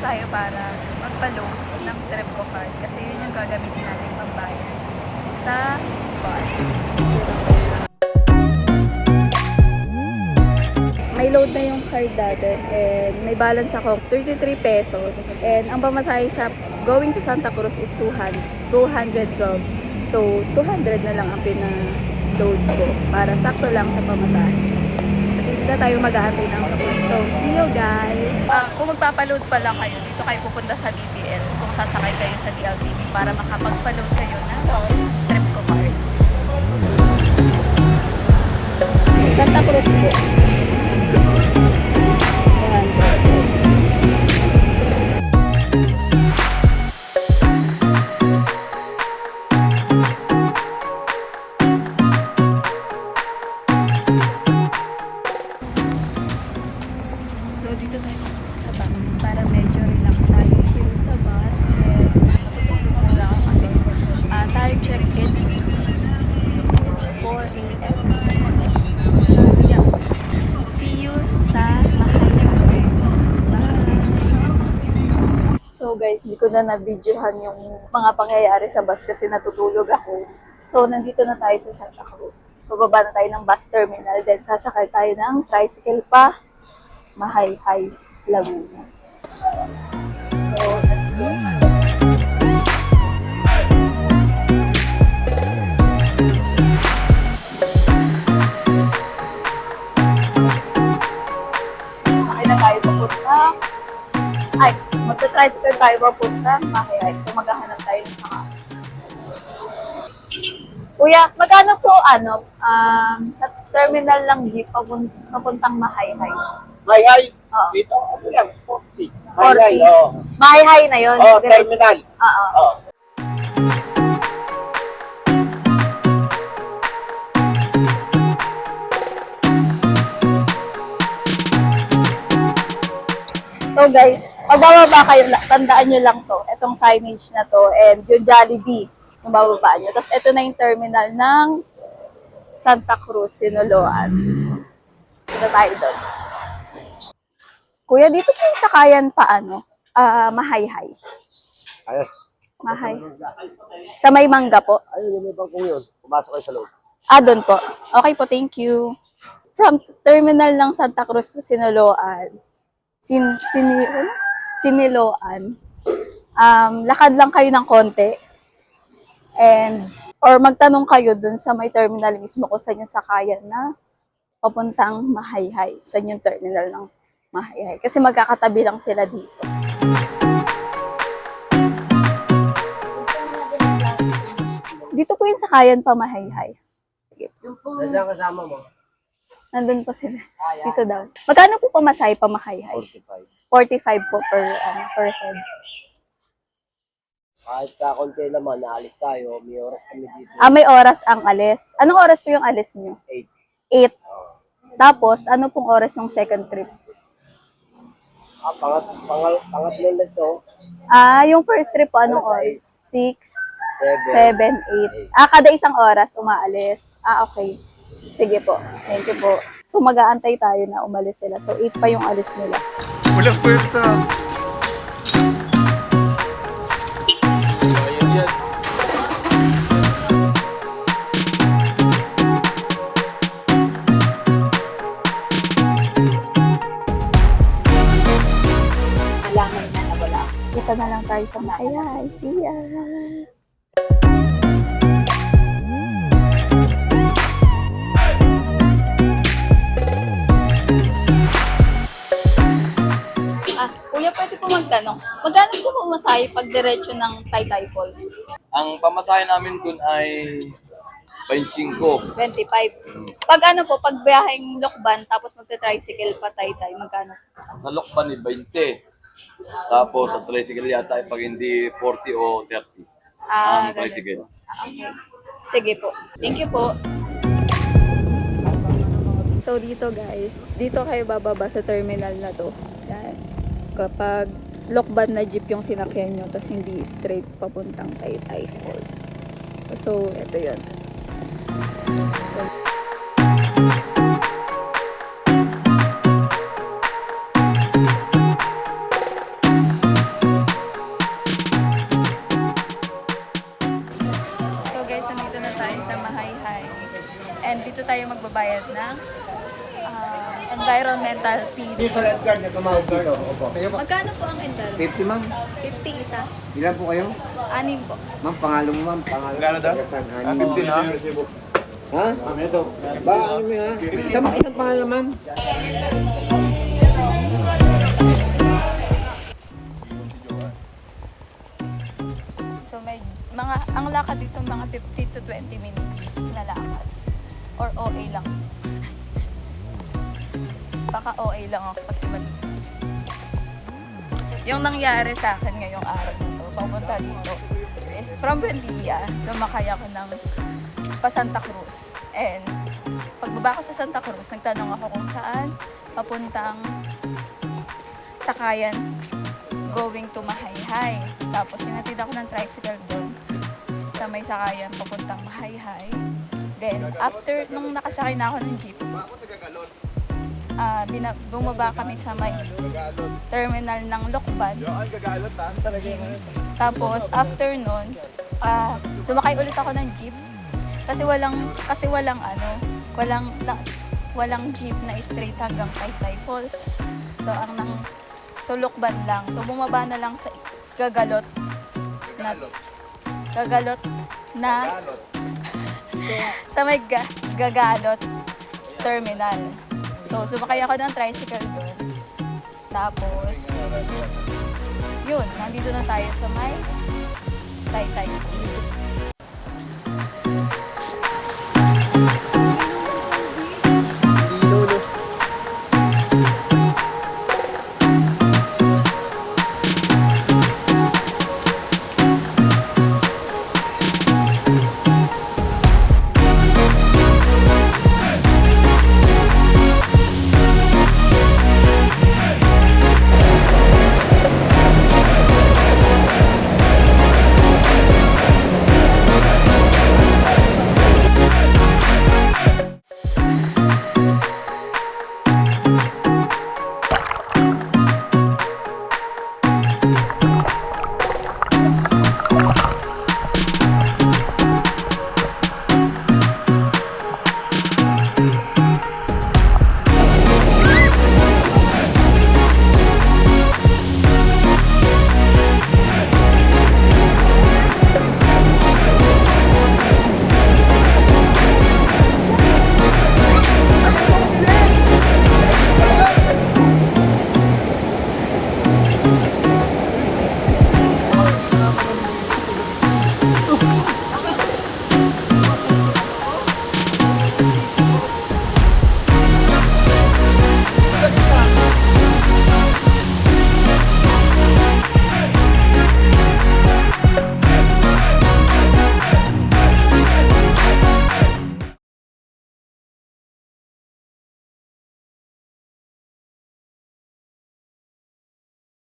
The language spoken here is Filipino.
tayo para magpa-load ng Trepco card kasi yun yung gagamitin natin pambayad sa bus. May load na yung card natin and may balance ako 33 pesos and ang pamasahe sa going to Santa Cruz is 200, 212. So 200 na lang ang pina-load ko para sakto lang sa pamasahe. Hindi na tayo mag-aantay ng support. So see you guys! Ah, kung magpapaload pala kayo, dito kayo pupunta sa BPL kung sasakay kayo sa DLTV para makapagpaload kayo ng trip ko card. Santa Cruz po. Hindi ko na na-videohan yung mga pangyayari sa bus kasi natutulog ako. So, nandito na tayo sa Santa Cruz. Bababa na tayo ng bus terminal. Then, sasakay tayo ng tricycle pa. Mahayhay, Laguna. Magta-tricycle tayo papunta. Mahayhay. So, maghahanap tayo ng saka. Kuya, magkano po ano, um, sa terminal lang jeep papun- papuntang Mahayhay? Hay, hay. Oo. Dito, ano yan? 40. 40. Hay, hay. Oo. Mahayhay na yun. Oh, Diretso. terminal. Oo. Oo. So guys, pagbababa kayo, la- tandaan nyo lang to. Itong signage na to and yung Jollibee, yung bababa nyo. Tapos ito na yung terminal ng Santa Cruz, Sinaloan. Ito tayo doon. Kuya, dito po yung sakayan pa ano? Ah, mahayhay. Ayun. Mahay. Sa may mangga po. Ayun, yung may bangkong yun. Pumasok kayo sa loob. Ah, doon po. Okay po, thank you. From terminal ng Santa Cruz sa Sinaloan, sin, ano? Siniloan, um, lakad lang kayo ng konti. And, or magtanong kayo dun sa may terminal mismo kung saan yung sakayan na papuntang Mahayhay. Saan yung terminal ng Mahayhay. Kasi magkakatabi lang sila dito. Dito po yung sakayan pa Mahayhay. Sige po. Nasaan kasama mo? Nandun po sila. Dito daw. Magkano po pamasahe pa Mahayhay? 45. 45 po per, ano, per head. Kahit sa konti naman, naalis tayo. May oras kami dito. Ah, may oras ang alis. Anong oras po yung alis nyo? 8. 8. Tapos, ano pong oras yung second trip? Ah, pangat, pangal, pangatlo na ito. Ah, yung first trip po, anong oras? 6, 7. 7, 8. Ah, kada isang oras umaalis. Ah, okay. Sige po. Thank you po. So, mag-aantay tayo na umalis sila. So, 8 pa yung alis nila. Walang pwersa. Alangan na nawala. Kita na lang tayo sa Mahayay. See ya! Kuya, pwede po magtanong. Magkano po pumasahe pag diretso ng Taytay Falls? Ang pamasahe namin dun ay 25. 25. Pag ano po, pag biyaheng Lokban, tapos magta-tricycle pa Taytay, magkano? Sa Lokban eh, 20. Tapos sa tricycle yata ay pag hindi 40 o 30. Ah, ang ganun. tricycle. Ah, okay. Sige po. Thank you po. So dito guys, dito kayo bababa sa terminal na to. Kapag lokban na jeep yung sinakyan nyo, tapos hindi straight papuntang Taytay Falls. So, ito yun. So, environmental fee. Yung sa lifeguard na tumawag dito. Opo. Magkano po ang environmental? 50 ma'am. 50 isa? Ilan po kayo? Anim po. Ma'am, pangalo mo ma'am. Pangalo. Magkano daw? Ah, anim. 50 na? Ha? Ba, ano mo ha? Isang, isang pangalan ma'am. So may mga, ang lakad dito mga 50 to 20 minutes na lakad. Or OA lang. Baka OA lang ako kasi mag... Yung nangyari sa akin ngayong araw na to, papunta dito, is from Buendia, sumakay ako ng pa Santa Cruz. And pagbaba ko sa Santa Cruz, nagtanong ako kung saan papuntang sakayan going to Mahayhay. Tapos sinatid ako ng tricycle doon sa may sakayan papuntang Mahayhay. Then, after nung nakasakay na ako ng jeep, ah bina- bumaba kami sa may terminal ng Lokban. Gym. Tapos, after nun, ah sumakay ulit ako ng jeep. Kasi walang, kasi walang ano, walang, na- walang jeep na straight hanggang Taytay Falls. So, ang nang, so Lokban lang. So, bumaba na lang sa Gagalot na, Gagalot na, sa may ga, Gagalot terminal. So, sumakay ako ng tricycle doon. Tapos, yun, nandito na tayo sa may Taytay Falls.